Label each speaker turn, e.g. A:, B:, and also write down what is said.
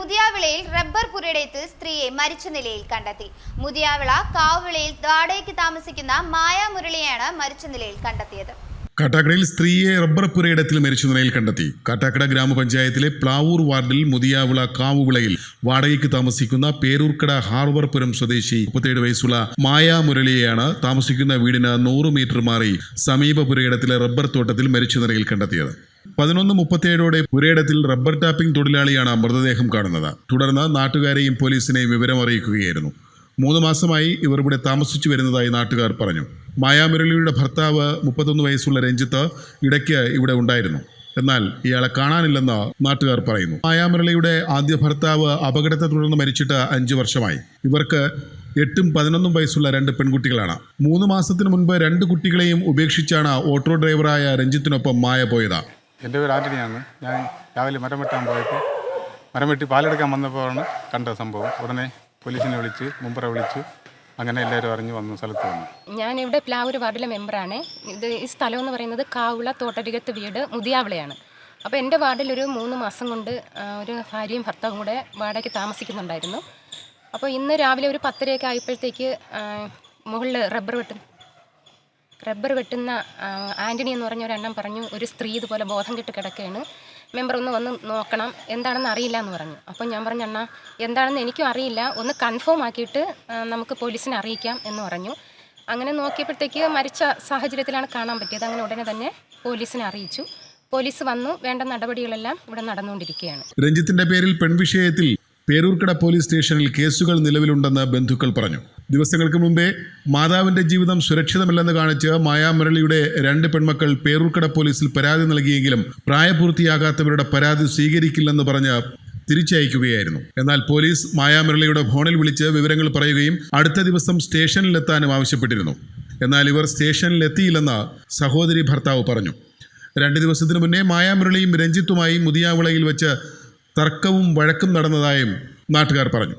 A: മുതിയാവിളയിൽ rubber പുരയിടത്തിൽ സ്ത്രീയെ മരിച്ച നിലയിൽ കണ്ടെത്തി. മുതിയാവിള കാവുവിളയിൽ വാടകയ്ക്ക് താമസിക്കുന്ന മായ മുരളിയാണ് മരിച്ച നിലയിൽ കണ്ടെത്തിയത്.
B: കാട്ടാക്കടയിൽ സ്ത്രീയെ റബ്ബർ പുരയിടത്തിൽ മരിച്ച നിലയിൽ കണ്ടെത്തി. കാട്ടാക്കട ഗ്രാമപഞ്ചായത്തിലെ പ്ലാവൂർ വാർഡിൽ മുതിയാവിള കാവുവിളയിൽ വാടകയ്ക്ക് താമസിക്കുന്ന പേരൂർക്കട ഹാർബർപുരം സ്വദേശി മുപ്പത്തേഴ് വയസ്സുള്ള മായ മുരളിയെയാണ് താമസിക്കുന്ന വീടിന് നൂറ് മീറ്റർ മാറി സമീപ പുരയിടത്തിലെ റബ്ബർ തോട്ടത്തിൽ മരിച്ച നിലയിൽ കണ്ടെത്തിയത്. പതിനൊന്ന് മുപ്പത്തിയേഴോടെ പുരയിടത്തിൽ റബ്ബർ ടാപ്പിംഗ് തൊഴിലാളിയാണ് മൃതദേഹം കാണുന്നത്. തുടർന്ന് നാട്ടുകാരെയും പോലീസിനെയും വിവരം അറിയിക്കുകയായിരുന്നു മൂന്ന് മാസമായി ഇവർ ഇവിടെ താമസിച്ചു വരുന്നതായി നാട്ടുകാർ പറഞ്ഞു. മായാമുരളിയുടെ ഭർത്താവ് മുപ്പത്തൊന്ന് വയസ്സുള്ള രഞ്ജിത്ത് ഇടയ്ക്ക് ഇവിടെ ഉണ്ടായിരുന്നു. എന്നാൽ ഇയാളെ കാണാനില്ലെന്ന് നാട്ടുകാർ പറയുന്നു. മായാമുരളിയുടെ ആദ്യ ഭർത്താവ് അപകടത്തെ തുടർന്ന് മരിച്ചിട്ട് അഞ്ചു വർഷമായി. ഇവർക്ക് എട്ടും പതിനൊന്നും വയസ്സുള്ള രണ്ട് പെൺകുട്ടികളാണ്. മൂന്ന് മാസത്തിന് മുൻപ് രണ്ട് കുട്ടികളെയും ഉപേക്ഷിച്ചാണ് ഓട്ടോ ഡ്രൈവറായ രഞ്ജിത്തിനൊപ്പം മായ പോയത്.
C: എന്റെ പേര് ആന്റണിയാണ് ഞാൻ രാവിലെ മരം വെട്ടാൻ പോയപ്പോൾ മരം വെട്ടി പാലെടുക്കാൻ വന്നപ്പോഴാണ് കണ്ട സംഭവം. ഉടനെ പോലീസിനെ വിളിച്ച് മുമ്പറ വിളിച്ചു അങ്ങനെ എല്ലാവരും അറിഞ്ഞു വന്ന സ്ഥലത്ത് വന്നു.
D: ഞാൻ ഇവിടെ പ്ലാവൂർ വാർഡിലെ മെമ്പറാണ്. ഇത് ഈ സ്ഥലം എന്ന് പറയുന്നത് കാവുള തോട്ടരികത്ത് വീട് മുതിയാവിളയാണ്. അപ്പോൾ എന്റെ വാർഡിൽ ഒരു മൂന്ന് മാസം കൊണ്ട് ഒരു ഭാര്യയും ഭർത്താവും കൂടെ വാടകയ്ക്ക് താമസിക്കുന്നുണ്ടായിരുന്നു. അപ്പോൾ ഇന്ന് രാവിലെ ഒരു പത്തരയൊക്കെ ആയപ്പോഴത്തേക്ക് മുകളിൽ റബ്ബർ വെട്ട് റബ്ബർ വെട്ടുന്ന ആന്റണി എന്ന് പറഞ്ഞ ഒരെണ്ണം പറഞ്ഞു ഒരു സ്ത്രീ ഇതുപോലെ ബോധം കെട്ട് കിടക്കുകയാണ് മെമ്പർ ഒന്ന് വന്ന് നോക്കണം എന്താണെന്ന് അറിയില്ല എന്ന് പറഞ്ഞു. അപ്പം ഞാൻ പറഞ്ഞു അണ്ണാ എന്താണെന്ന് എനിക്കും അറിയില്ല. ഒന്ന് കൺഫേം ആക്കിയിട്ട് നമുക്ക് പോലീസിനെ അറിയിക്കാം എന്ന് പറഞ്ഞു. അങ്ങനെ നോക്കിയപ്പോഴത്തേക്ക് മരിച്ച സാഹചര്യത്തിലാണ് കാണാൻ പറ്റിയത്. അങ്ങനെ ഉടനെ തന്നെ പോലീസിനെ അറിയിച്ചു. പോലീസ് വന്നു വേണ്ട നടപടികളെല്ലാം ഇവിടെ നടന്നുകൊണ്ടിരിക്കുകയാണ്.
B: രഞ്ജിത്തിന്റെ പേരിൽ പെൺവിഷയത്തിൽ പേരൂർക്കട പോലീസ് സ്റ്റേഷനിൽ കേസുകൾ നിലവിലുണ്ടെന്ന് ബന്ധുക്കൾ പറഞ്ഞു. ദിവസങ്ങൾക്ക് മുമ്പേ മാതാവിന്റെ ജീവിതം സുരക്ഷിതമല്ലെന്ന് കാണിച്ച് മായാമുരളിയുടെ രണ്ട് പെൺമക്കൾ പേരൂർക്കട പോലീസിൽ പരാതി നൽകിയെങ്കിലും പ്രായപൂർത്തിയാകാത്തവരുടെ പരാതി സ്വീകരിക്കില്ലെന്ന് പറഞ്ഞ് തിരിച്ചയക്കുകയായിരുന്നു. എന്നാൽ പോലീസ് മായാമുരളിയുടെ ഫോണിൽ വിളിച്ച് വിവരങ്ങൾ പറയുകയും അടുത്ത ദിവസം സ്റ്റേഷനിലെത്താനും ആവശ്യപ്പെട്ടിരുന്നു. എന്നാൽ ഇവർ സ്റ്റേഷനിലെത്തിയില്ലെന്ന് സഹോദരി ഭർത്താവ് പറഞ്ഞു. രണ്ട് ദിവസത്തിനു മുന്നേ മായാമുരളിയും രഞ്ജിത്തുമായി മുതിയാവിളയിൽ വെച്ച് തർക്കവും വഴക്കും നടന്നതായും നാട്ടുകാർ പറഞ്ഞു.